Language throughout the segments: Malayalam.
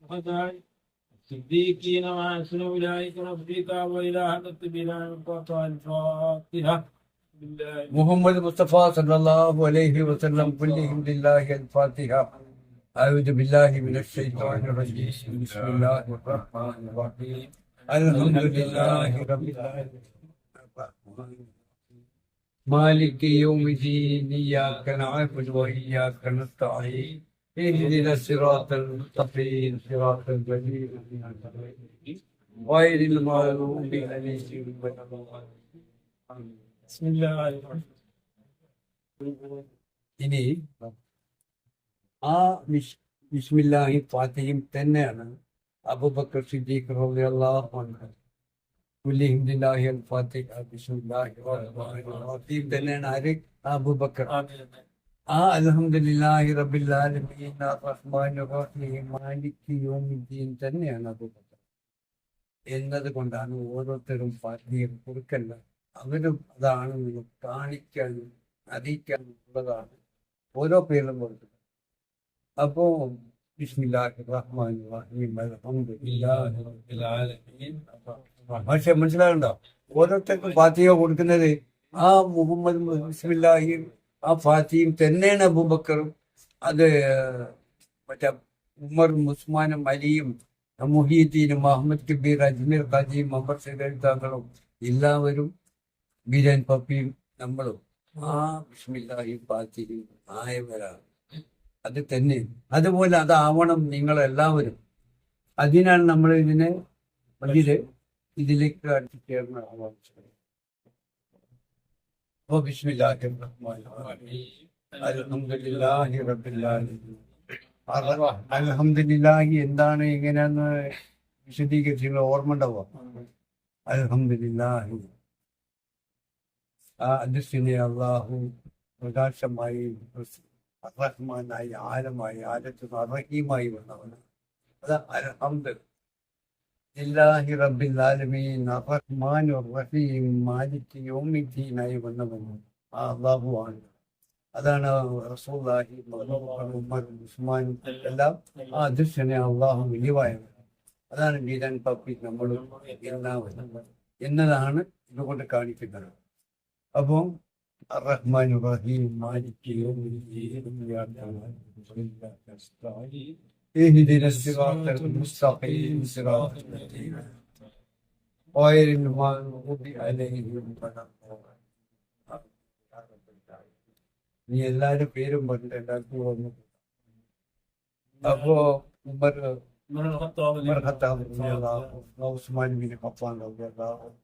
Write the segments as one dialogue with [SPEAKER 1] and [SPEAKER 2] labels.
[SPEAKER 1] وكذلك الصديقين مع أولئك رفيقا وإلى حدث بلا انقطاع الفاتحة محمد
[SPEAKER 2] مصطفى صلى الله عليه وسلم كلهم لله الفاتحة أعوذ بالله من الشيطان الرجيم بسم الله الرحمن الرحيم الحمد لله رب العالمين مالك يوم الدين إياك نعبد وإياك نستعين اهدنا الصراط المستقيم صراط الذين أنعمت عليهم غير المغضوب عليهم ولا الضالين
[SPEAKER 1] بسم الله الرحمن
[SPEAKER 2] ഇനി ആ വിസ് വിസ്മില്ലാഹി ഫാത്തിഹയും തന്നെയാണ് അബൂബക്കർ സിദ്ദീഖ് റളിയല്ലാഹു അൻഹു കുല്ലിഹിം ലില്ലാഹി അൽ ഫാത്തിഹ ബിസ്മില്ലാഹി റഹ്മാനിർ റഹീം തന്നെയാണ് ആര് അബൂബക്കർ അലഹമുല്ലാഹി റബില്ലാലമീൻ തന്നെയാണ് അത് എന്നതുകൊണ്ടാണ് ഓരോരുത്തരും പാർട്ടിയെ കുറിക്കല്ല. അവരും അതാണ് നിങ്ങൾ കാണിക്കാനും അറിയിക്കാനും ഉള്ളതാണ്. ഓരോ പേരും കൊടുക്കുന്നത് അപ്പോ പക്ഷെ മനസ്സിലാകണ്ട ഓരോരുത്തർക്കും പാർട്ടിയെ കൊടുക്കുന്നത് ആ മുഹമ്മദ് ആ ഫാത്തിയും തന്നെയാണ് അബൂബക്കറും. അത് മറ്റേ ഉമർ ഉസ്മാനും അലിയും മുഹീദ്ദീനും അഹമ്മദ് കബീർ അജ്മീർ ഖാജിയും അമർ സൈദ് താങ്കളും എല്ലാവരും ബിരാൻ പപ്പിയും നമ്മളും. ആ ബിസ്മില്ലാഹി ഫാത്തിയും ആയവരാണ്. അത് തന്നെ. അതുപോലെ അതാവണം നിങ്ങളെല്ലാവരും. അതിനാണ് നമ്മൾ ഇതിനെ ഇതിൽ ഇതിലേക്ക് അടുത്ത് ചേർന്ന് ആവാം അൽഹംദുലില്ലാഹി എന്താണ് എങ്ങനെയാന്ന് വിശദീകരിച്ച് നിങ്ങൾ ഓർമ്മ ഉണ്ടാവുക. അലഹമില്ലാഹി ആ അതിർത്തിനെ അള്ളാഹു പ്രകാശമായി റഹ്മാനായി ആലമായി ആലത്ത് റഹീമായി വന്നവന് അത് അൽഹംദ് ലില്ലാഹി റബ്ബിൽ ആലമീൻ. റഹ്മാൻ റഹീം മാലിക് യൗമിദ്ദീനായി വന്നവൻ ആ അള്ളാഹു ആണ്. അതാണ് അബൂബക്കർ, ഉമർ ഉസ്മാൻ എല്ലാം ആ അദൃശ്യനെ അള്ളാഹു വെളിവായവൻ അതാണ് ഗീതാൻ പപ്പി നമ്മൾ എല്ലാവരും എന്നതാണ് ഇതുകൊണ്ട് കാണിക്കുന്നത്. അപ്പോൾ റഹ്മാൻ റഹീം മാലിക് യൗമിദ്ദീൻ. اهدنا الصراط المستقيم صراط الذين غير المغضوب عليهم ولا നീ എല്ലാരും പേരും പറഞ്ഞിട്ട് എല്ലാവർക്കും വന്നു അപ്പോ ഉമർ
[SPEAKER 1] من الخطاب
[SPEAKER 2] ഉമർ ഖത്താബ് റളിയല്ലാഹു അൻഹു, ഉസ്മാൻ ബിൻ ഖഫാൻ റളിയല്ലാഹു അൻഹു,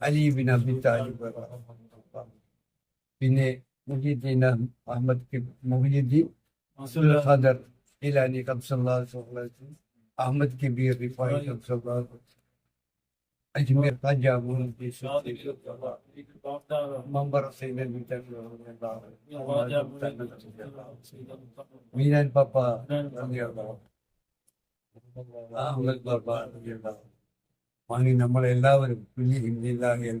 [SPEAKER 2] അലി ബിൻ അബി താലിബ് റളിയല്ലാഹു അൻഹു, പിന്നെ മുഹീദ്ദീൻ അഹമ്മദ് കി- മുഹീദ്ദീൻ അബ്ദുൽ ഖാദർ ഇലാനി കബ്സല്ലാഹു അഹമ്മദ് കബീർ റിഫായി കബ്സല്ലാഹു അജ്മീർ ഖാജ മുഹമ്മദ് മമ്പർ സൈദൻ മീനാൻ പപ്പ അഹമ്മദ് ബാബ വാങ്ങി നമ്മളെല്ലാവരും കുഞ്ഞി ഹിന്ദില്ലാഹി അൽ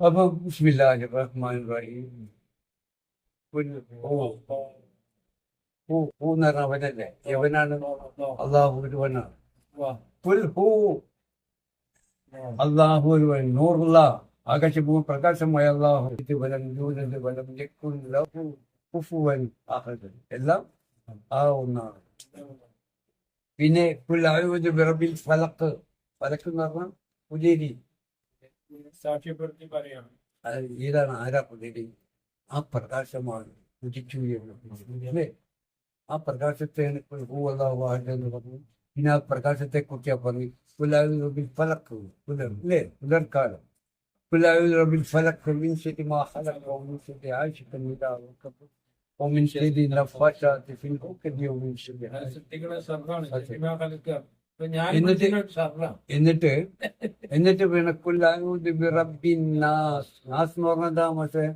[SPEAKER 1] ഞങ്ങൾക്കാകുമ്പോ തിരിഞ്ഞു
[SPEAKER 2] ആ.
[SPEAKER 1] പോണം
[SPEAKER 2] അപ്പൊ ബിസ്മില്ലാഹിർ റഹ്മാനിർ റഹീം ഹൂ ഹൂ എന്ന് പറഞ്ഞ അവനല്ലേ? യവനാണ് അള്ളാഹു ഒരുവനാണ്. കുൽ ഹൂ. അള്ളാഹു ഒരുവൻ നൂറുള്ള ആകാശഭൂമി പ്രകാശമായ അള്ളാഹു വലം ദൂരത് വലം യക്കുൻ ലഹു കുഫുവൻ അഹദ്. എല്ലാം ആ ഒന്നാണ്. പിന്നെ കുൽ അഊദു ബിറബിൽ ഫലക്ക്. ഫലഖ് എന്ന് പറഞ്ഞാൽ പുലേരി
[SPEAKER 1] സാക്ഷ്യപ്പെടുത്തി പറയാണ്
[SPEAKER 2] അത് ഏതാണ് ആരാ പുലേരി ആ പ്രകാശമാണ് ഉദിച്ചു ഉയർന്നത് അല്ലേ ആ പ്രകാശത്തെയാണ് ഇപ്പോൾ ഹൂ അള്ളാഹു അഹദ് എന്ന് പറഞ്ഞു പിന്നെ ആ പ്രകാശത്തെ കുറിച്ചാ പറഞ്ഞു പുലർബിൽ ഫലക്ക് പുലർ അല്ലേ പുലർക്കാലം قل أعوذ برب الفلق من شر ما خلق ومن شر عاشق إذا وقب ومن شر النفاثات في العقد ومن شر حاسد എന്നിട്ട് എന്നിട്ട് എന്നിട്ട് നാസ്. എന്ന് പറഞ്ഞതാ മറ്റേ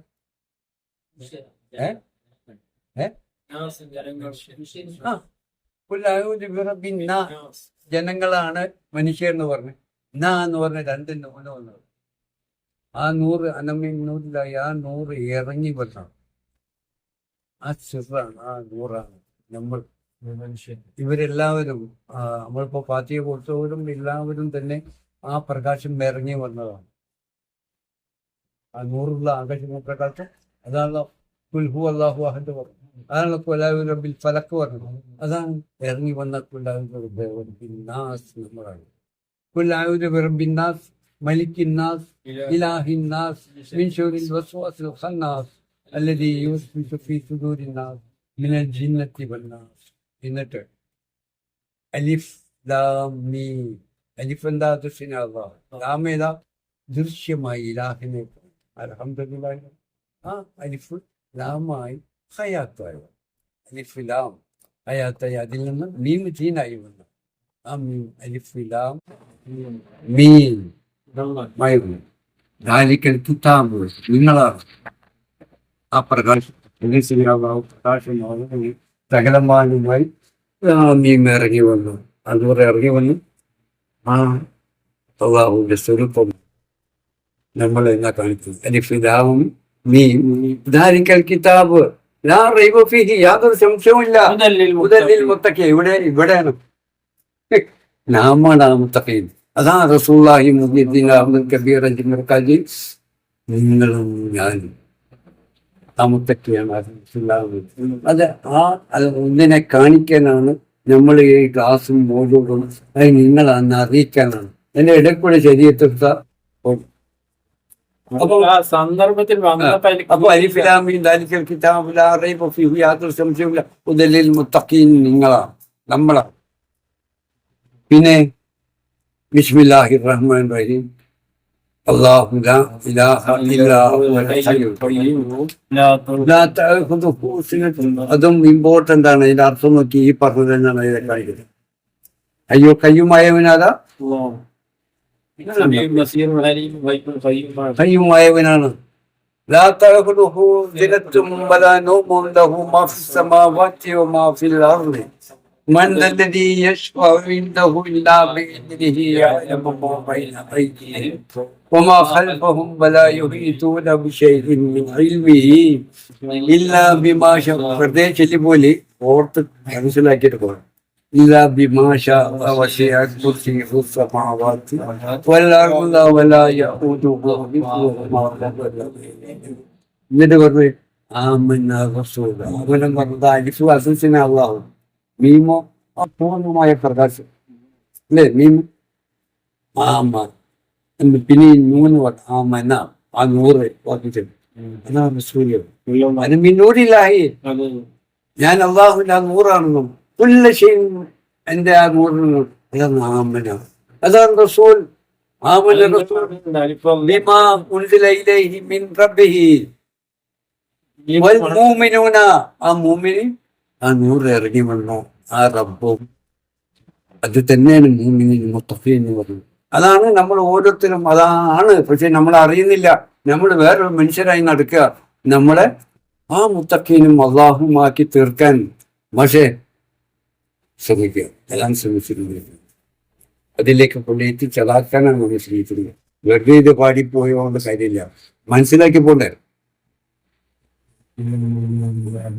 [SPEAKER 2] ജനങ്ങളാണ് മനുഷ്യർ എന്ന് പറഞ്ഞു. നാ എന്ന് പറഞ്ഞ രണ്ട് നൂൽ വന്നത് ആ നൂറ് അനമ്മ നൂറിലായി ആ നൂറ് ഇറങ്ങി വരണം ആ ചെറുതാണ് ആ നൂറാണ് നമ്മൾ ഇവരെല്ലാവരും ആ, നമ്മളിപ്പോ പാർട്ടിയെ കൊടുത്തവരും എല്ലാവരും തന്നെ ആ പ്രകാശം ഇറങ്ങി വന്നതാണ് ആ നൂറുള്ള ആകാശ പ്രകാശം അതാണ് കുൽഹു അള്ളാഹു അഹദ് പറഞ്ഞു അതാണ് കൊലാവിൽ ഫലക്ക് പറഞ്ഞത് അതാണ് ഇറങ്ങി വന്ന കുല്ലാവിനാസ് നമ്മളാണ് കുല്ലാവിന്റെ ബിറബിന്നാസ് മലിക്കിന്നാസ് ഇലാഹിന്നാസ് മിൻ ശുറിൽ വസ്വാസിൽ ഖന്നാസ് الذي يوسوس في صدور الناس من الجنة والناس എന്നിട്ട് അലിഫ് ലാം മീം. അലിഫ് എന്താ ദൃശ്യനാഥ ലാം ഏതാ? ദൃശ്യമായി ഇലാഹിനെ അലഹമ്മദ് ആ അലിഫ് ലാമായി ഹയാത്തായി. അലിഫ് ലാം ഹയാത്തായി. അതിൽ നിന്ന് മീം തീനായി വന്നു. ആ മീം അലിഫ് ലാം മീൻ മയങ്ങും ധാലിക്കൽ കിതാബ്. നിങ്ങളാണ്. ആ പ്രകാശം. ശരിയാകാം സകലമാനുമായി മീൻ ഇറങ്ങി വന്നു. അതുപോലെ ഇറങ്ങി വന്നു? ആ അള്ളാഹുവിന്റെ സ്വരൂപം നമ്മൾ എന്നാ കാണിക്കുന്നത് അലിഫിലാവും നീ ധാരിക്കൽ കിതാബ്. യാതൊരു സംശയവുമില്ല ഇവിടെ ഇവിടെയാണ്. നാമാണ് ആ മുത്തക്കീൻ അതാ റസൂള്ളാഹി മുഹീദ്ദീൻ അഹമ്മദ് കബീർ അജിമർ കാജി നിങ്ങളും ഞാനും. ആ മുത്തക്കിയാണ് ആ റസൂലുള്ളാഹി. അത് ആ അത് ഒന്നിനെ കാണിക്കാനാണ് നമ്മൾ ഈ ക്ലാസ്സും മോഡുകളും അത് നിങ്ങളാന്ന് അറിയിക്കാനാണ്. എന്റെ ഇടയ്ക്കൂടെ
[SPEAKER 1] അപ്പൊ ആ സന്ദർഭത്തിൽ
[SPEAKER 2] അപ്പൊ ദാലിക്കൽ യാതൊരു ഉദലിൽ മുത്തഖീൻ നിങ്ങളാണ് നമ്മളാണ്. പിന്നെ ബിസ്മില്ലാഹിർ റഹ്മാൻ റഹീം. അല്ലാഹു ലാ ഇലാഹ ഇല്ലാ ഹുവൽ ഹയ്യുൽ ഖയ്യൂം ലാ തഅഖുദുഹു സിനത്തുൻ അതും ഇമ്പോർട്ടന്റ് ആണ് ഇതിന്റെ അർത്ഥം നോക്കി ഈ പറഞ്ഞത് തന്നെയാണ് ഇതിനെ കാണിക്കുന്നത് അയ്യോ കയ്യുമായവനാതാ കയ്യുമായവനാണ് لا تأخذه سنة ولا نوم له ما في السماوات وما في الأرض من ذا الذي يشفع عنده إلا بإذنه يعلم ما بين أيديهم وما خلفهم ولا يحيطون بشيء من علمه إلا بما شاء പ്രത്യേകിച്ച് പോലെ ഓർത്ത് മനസ്സിലാക്കിയിട്ട് പോകണം إلا بما شاء وسع كرسيه السماوات والأرض ولا يؤوده حفظهما എന്നിട്ട് പറഞ്ഞു ആമന്ന റസൂൽ അവനം പറഞ്ഞത് അലിഫ് അസൂസിന അള്ളാഹു മീമോ അപൂർണമായ പ്രകാശം. അല്ലേ മീമോ ആമ. എന്ന് പിന്നെ നൂന്ന് പറഞ്ഞു ആമന ആ നൂറ് വാക്കിച്ചു അതാണ് സൂര്യൻ. അത്. മിന്നൂരില്ലാഹി ഞാൻ അള്ളാഹുവിന്റെ ആ നൂറാണെന്നും പുല്ല ചെയ്യും എന്റെ ആ നൂറിനും അതാണ് ആമന. അതാണ് റസൂൽ. ആമന റസൂൽ. ബിമാ ഉൻസില ഇലൈഹി മിൻ റബ്ബിഹി. വൽ മൂമിനൂന ആ മൂമിന് ആ നൂറ് ഇറങ്ങി വന്നു. ആ റബ്ബും അത് തന്നെയാണ് മൂന്നിന് മുത്തഫി എന്ന് പറയുന്നത്. അതാണ് നമ്മൾ ഓരോരുത്തരും അതാണ്. പക്ഷെ നമ്മൾ അറിയുന്നില്ല. നമ്മൾ വേറൊരു മനുഷ്യരായി നടക്കുക. നമ്മളെ ആ മുത്തക്കീനും അള്ളാഹുമാക്കി തീർക്കാൻ പക്ഷേ ശ്രമിക്കുക. എല്ലാം ശ്രമിച്ചിരുന്നു അതിലേക്ക് പുള്ളി എത്തിച്ചതാക്കാനാണ് നമ്മൾ ശ്രമിക്കുന്നത് വെറുതെ ഇത് പാടിപ്പോയോണ്ട് കാര്യമില്ല. മനസ്സിലാക്കി പോണ്ടേ?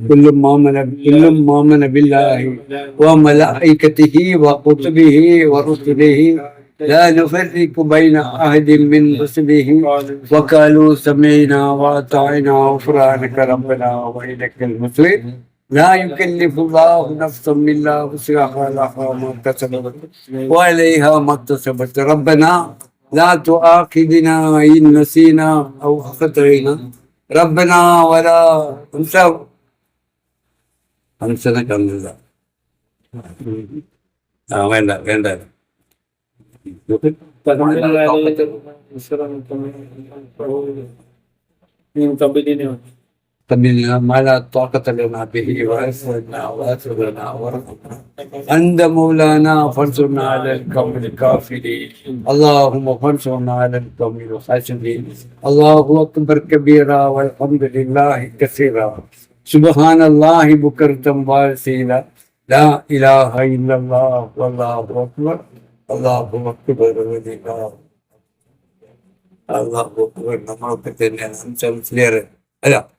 [SPEAKER 2] كل ما من كل ما من بالله وملائكته وكتبه ورسله لا نفرق بين أحد من رسله. وقالوا سمعنا وأطعنا غفرانك ربنا وإليك المصير. لا يكلف الله نفسا إلا وسعها لها ما كسبت وعليها ما اكتسبت. ربنا لا تؤاخذنا إن نسينا أو أخطأنا. റബ്ബന വല ഹംസ ഹംസനെ കണ്ടില്ല. ആ വേണ്ട വേണ്ട. കമ്പനിയാണ് தம்பியான தோக்கத்தில் அந்த مولانا فانصرنا على القوم الكافرين اللهم فانصرنا على القوم الخاسرين الله اكبر كبيرا والحمد لله كثيرا سبحان الله بكرة واسيلا لا اله الا الله والله اكبر الله اكبر ولله الله اكبر نمرة الله اكبر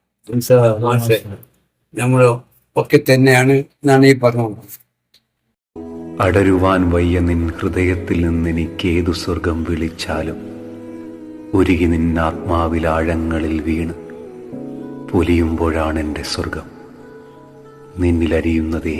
[SPEAKER 2] നമ്മൾ ഒക്കെ തന്നെയാണ് എന്നാണ് ഈ പറഞ്ഞത്.
[SPEAKER 3] അടരുവാൻ വയ്യ നിൻ ഹൃദയത്തിൽ നിന്ന് എനിക്കേതു സ്വർഗം വിളിച്ചാലും ഒരുകി നിൻ ആത്മാവിൽ ആഴങ്ങളിൽ വീണ് പൊലിയുമ്പോഴാണ് എന്റെ സ്വർഗം നിന്നിലരിയുന്നതേ